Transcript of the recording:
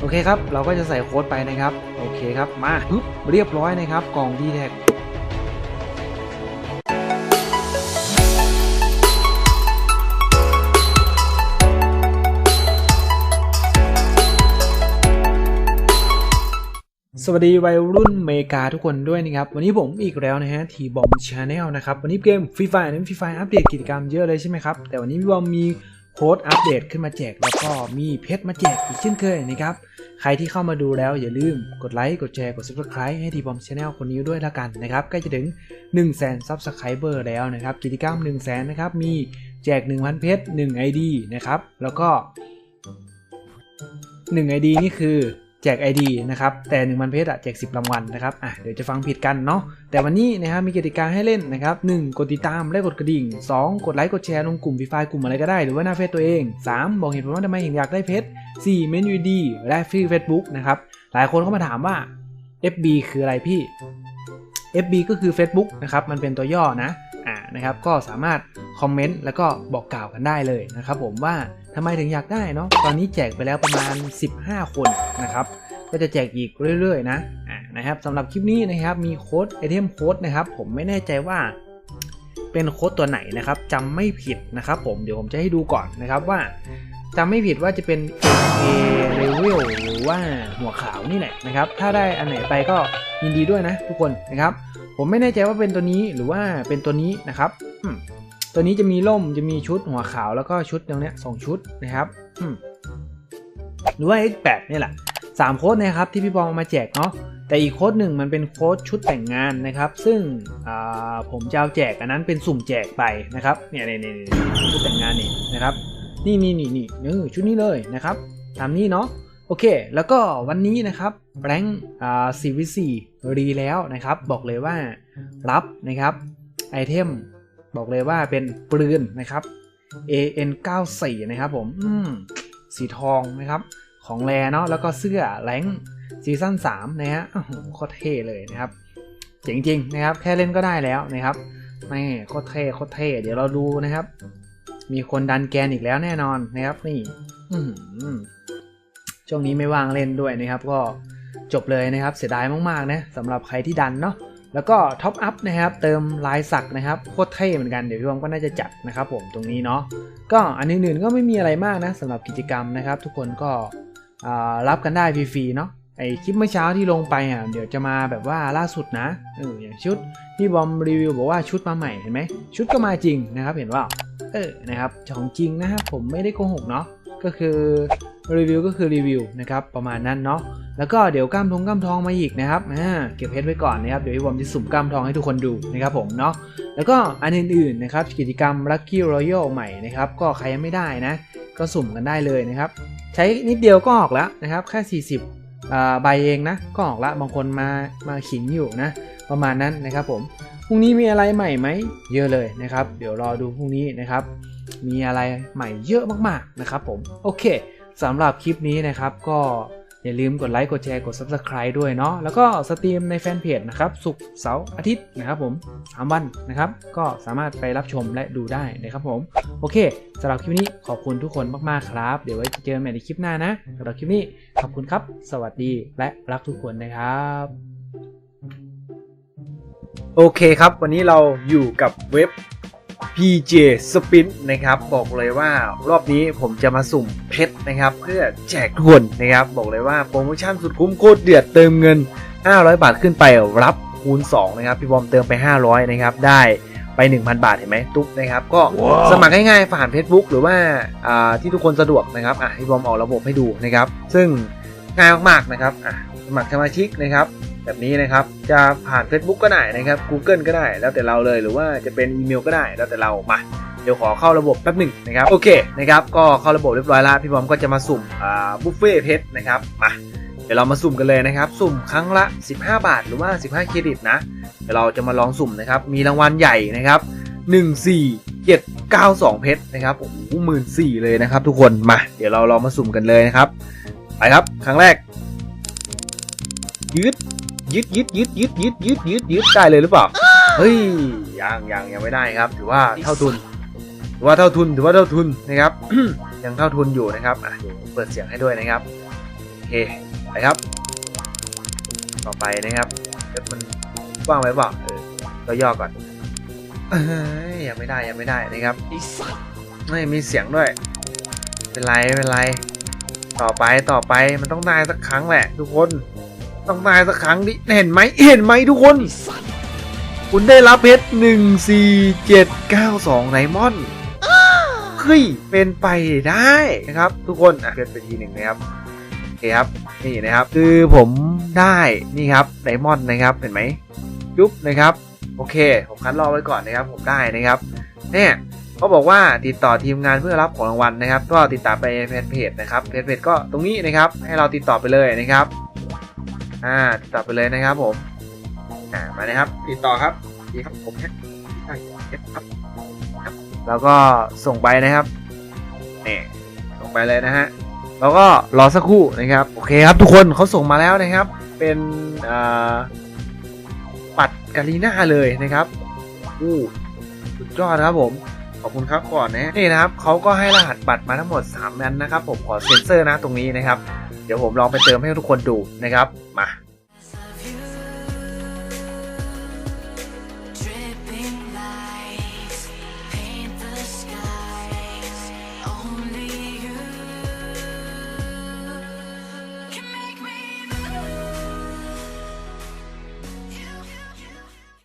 โอเคครับ เราก็จะใส่โค้ดไปนะครับ โอเคครับ มาปึ๊บเรียบร้อยนะครับ กล่องดีแท็กสวัสดีวัยรุ่นเมกาทุกคนด้วยนะครับ วันนี้ผมอีกแล้วนะฮะทีบอมชาแนลนะครับ วันนี้เกมฟรีไฟนั้นฟรีไฟอัปเดตกิจกรรมเยอะเลยใช่ไหมครับ แต่วันนี้พี่บอมมี โค้ดอัปเดตขึ้นมาแจกแล้วก็มีเพชรมาแจกอีกเช่นเคยนะครับ ใครที่เข้ามาดูแล้วอย่าลืมกดไลค์ กดแชร์ กด subscribe ให้ทีบอมชาแนลคนนี้ด้วยละกันนะครับ ใกล้จะถึง 1 0 0 0 0แสนซับสไครเบอร์แล้วนะครับ กิจกรรม 1 0 0 0 0แสนนะครับ มีแจก 1,000 เพชร 1 ID นะครับ แล้วก็ 1 ID นี่คือ แจก ID นะครับ แต่1มันเพชรอะแจก 10รางวัลนะครับอะเดี๋ยวจะฟังผิดกันเนาะแต่วันนี้นะครับมีกติกาให้เล่นนะครับ 1. กดติดตามและกดกระดิ่ง 2. กดไลค์กดแชร์ลงกลุ่มฟีไฟกลุ่มอะไรก็ได้หรือว่าหน้าเฟซตัวเอง 3. บอกเหตุผลว่าทำไมถึงอยากได้เพชร 4. เมนูดีและฟรีเฟซบุ๊กนะครับหลายคนเข้ามาถามว่า FB คืออะไรพี่ FB ก็คือ Facebook นะครับมันเป็นตัวย่อนะ นะครับก็สามารถคอมเมนต์แล้วก็บอกกล่าวกันได้เลยนะครับผมว่าทำไมถึงอยากได้เนาะตอนนี้แจกไปแล้วประมาณ 15 คนนะครับก็จะแจกอีกเรื่อยๆนะนะครับสำหรับคลิปนี้นะครับมีโค้ดไอเทมโค้ดนะครับผมไม่แน่ใจว่าเป็นโค้ดตัวไหนนะครับจำไม่ผิดนะครับผมเดี๋ยวผมจะให้ดูก่อนนะครับว่าจำไม่ผิดว่าจะเป็น A level หรือว่าหัวขาวนี่แหละนะครับ ถ้าได้อันไหนไปก็ยินดีด้วยนะทุกคนนะครับ ผมไม่แน่ใจว่าเป็นตัวนี้หรือว่าเป็นตัวนี้นะครับตัวนี้จะมีร่มจะมีชุดหัวขาวแล้วก็ชุดตรงเนี้ยสองชุดนะครับหรือว่า X8 เนี่ยแหละสามโค้ดนะครับที่พี่บอมมาแจกเนาะแต่อีกโค้ดหนึ่งมันเป็นโค้ดชุดแต่งงานนะครับ ซึ่งผมจะเอาแจกอันนั้นเป็นสุ่มแจกไปนะครับเนี่ยเนี่ยเนี่ยชุดแต่งงานนี่นะครับ นี่นี่นี่นี่นี่ชุดนี้เลยนะครับตามนี้เนาะโอเค แล้วก็วันนี้นะครับ แรงค์อ่า 4v4 รีแล้วนะครับ บอกเลยว่ารับนะครับไอเทมบอกเลยว่าเป็นปืนนะครับ AN94 นะครับผมมสีทองนะครับ ของแรเนาะแล้วก็เสื้อแรงซีซั่น3นะฮะโอ้โหโคตรเท่เลยนะครับ เจ๋งจริงนะครับ แค่เล่นก็ได้แล้วนะครับไม่โคตรเท่โคตรเท่ เดี๋ยวเราดูนะครับ มีคนดันแกนอีกแล้วแน่นอนนะครับ นี่ช่วงนี้ไม่ว่างเล่นด้วยนะครับ ก็ จบเลยนะครับเสียดายมากๆนะสำหรับใครที่ดันเนาะแล้วก็ท็อปอัพนะครับเติมลายสักนะครับโคตรเท่เหมือนกันเดี๋ยวพี่บอมก็น่าจะจัดนะครับผมตรงนี้เนาะก็อันอื่นๆก็ไม่มีอะไรมากนะสำหรับกิจกรรมนะครับ ทุกคนก็รับกันได้ฟรีๆเนาะไอคลิปเมื่อเช้าที่ลงไปอะเดี๋ยวจะมาแบบว่าล่าสุดนะเอออย่างชุดที่บอมรีวิวบอกว่าชุดมาใหม่เห็นไหมชุดก็มาจริงนะครับเห็นว่าเออนะครับของจริงนะครับผมไม่ได้โกหกเนาะก็คือ รีวิวก็คือรีวิวนะครับประมาณนั้นเนาะแล้วก็เดี๋ยวกล้ามทงกล้ามทองมาอีกนะครับอ่าเก็บเพชรไว้ก่อนนะครับเดี๋ยวพี่บอมจะสุ่มกล้ามทองให้ทุกคนดูนะครับผมเนาะแล้วก็อันอื่นๆนะครับกิจกรรม Lucky Royal ใหม่นะครับก็ใครยังไม่ได้นะ ก็สุ่มกันได้เลยนะครับใช้นิดเดียวก็ออกแล้วนะครับแค่ 40อ่าใบเองนะก็ออกละบางคนมามาขิงอยู่นะประมาณนั้นนะครับผมพรุ่งนี้มีอะไรใหม่ไหมเยอะเลยนะครับ เดี๋ยวรอดูพรุ่งนี้นะครับ มีอะไรใหม่เยอะมากๆนะครับผมโอเค สำหรับคลิปนี้นะครับก็อย่าลืมกดไลค์กดแชร์กด Subscribe ด้วยเนาะแล้วก็สตรีมในแฟนเพจนะครับศุกร์เสาร์อาทิตย์นะครับผม3วันนะครับ ก็สามารถไปรับชมและดูได้นะครับผม โอเคสำหรับคลิปนี้ขอบคุณทุกคนมากๆครับ เดี๋ยวไว้เจอกันใหม่ในคลิปหน้านะสำหรับคลิปนี้ขอบคุณครับ สวัสดีและรักทุกคนนะครับโอเคครับ วันนี้เราอยู่กับเว็บ PJ Spin นะครับบอกเลยว่ารอบนี้ผมจะมาสุ่มเพชรนะครับ เพื่อแจกทุกคนนะครับ บอกเลยว่าโปรโมชั่นสุดคุ้มโคตรเดือดเติมเงิน 500 บาทขึ้นไปรับคูณ 2 นะครับ พี่บอมเติมไป 500 นะครับ ได้ไป 1,000 บาทเห็นไหมตุ๊กนะครับ ก็สมัครง่ายๆผ่าน Facebook หรือว่าอ่าที่ทุกคนสะดวกนะครับอะพี่บอมออกระบบให้ดูนะครับ ซึ่งง่ายมากๆนะครับอะสมัครสมาชิกนะครับ แบบนี้นะครับ จะผ่าน Facebook ก็ได้นะครับ Google ก็ได้แล้วแต่เราเลยหรือว่าจะเป็นอีเมลก็ได้แล้วแต่เรามาเดี๋ยวขอเข้าระบบแป๊บหนึ่งนะครับโอเคนะครับก็เข้าระบบเรียบร้อยแล้วพี่บอมก็จะมาสุ่มอ่าบุฟเฟ่เพชรนะครับมาเดี๋ยวเรามาสุ่มกันเลยนะครับ สุ่มครั้งละ 15 บาทหรือว่า 15 เครดิตนะเดี๋ยวเราจะมาลองสุ่มนะครับ มีรางวัลใหญ่นะครับ 1 4 7 9 2 เพชรนะครับโอ้โหหมื่นสี่เลยนะครับ ทุกคนมา เดี๋ยวเราลองมาสุ่มกันเลยนะครับ ไปครับ ครั้งแรกยืด ยึดยึดยึดยึดยึดยึดยึดยึดได้เลยหรือเปล่า เฮ้ยยังยังยังไม่ได้ครับ ถือว่าเท่าทุนถือว่าเท่าทุนถือว่าเท่าทุนนะครับ ยังเท่าทุนอยู่นะครับอะเดี๋ยวเปิดเสียงให้ด้วยนะครับเคไปครับ ต่อไปนะครับเดี๋ยวมันว่างไว้เปล่าเออก็ย่อก่อนเอ้ยยังไม่ได้ยังไม่ได้นะครับไม่มีเสียงด้วย เป็นไรไม่เป็นไร ต่อไปต่อไปมันต้องได้สักครั้งแหละ ทุกคน ต้องได้สักครั้งดิเห็นไหมเห็นไหมทุกคน คุณได้รับเพชรหนึ่งสี่เจ็ดเก้าสองไดมอนด์เฮ้ยเป็นไปได้นะครับ ทุกคนอะเกินไปทีหนึ่งนะครับโอเคครับนี่นะครับคือผมได้นี่ครับไดมอนด์นะครับเห็นไหมยุบนะครับ โอเค ผมคัดรอบไว้ก่อนนะครับ ผมได้นะครับเนี่ยเขาบอกว่าติดต่อทีมงานเพื่อรับของรางวัลนะครับ ก็ติดตามไปแฟนเพจนะครับแฟนเพจก็ตรงนี้นะครับ ให้เราติดต่อไปเลยนะครับ อ่าติดต่อไปเลยนะครับผมอ่ามาเลยครับติดต่อครับดีครับผมแค่ได้ครับแล้วก็ส่งไปนะครับนี่ส่งไปเลยนะฮะแล้วก็รอสักครู่นะครับโอเคครับทุกคนเขาส่งมาแล้วนะครับ เป็นอ่าปัดกาลีน่าเลยนะครับอู้สุดยอดครับผม อบคุณครับก่อนนะนี่นะครับเขาก็ให้รหัสบัตรมาทั้งหมด3อันนะครับผมขอเซ็นเซอร์นะตรงนี้นะครับ เดี๋ยวผมลองไปเติมให้ทุกคนดูนะครับมา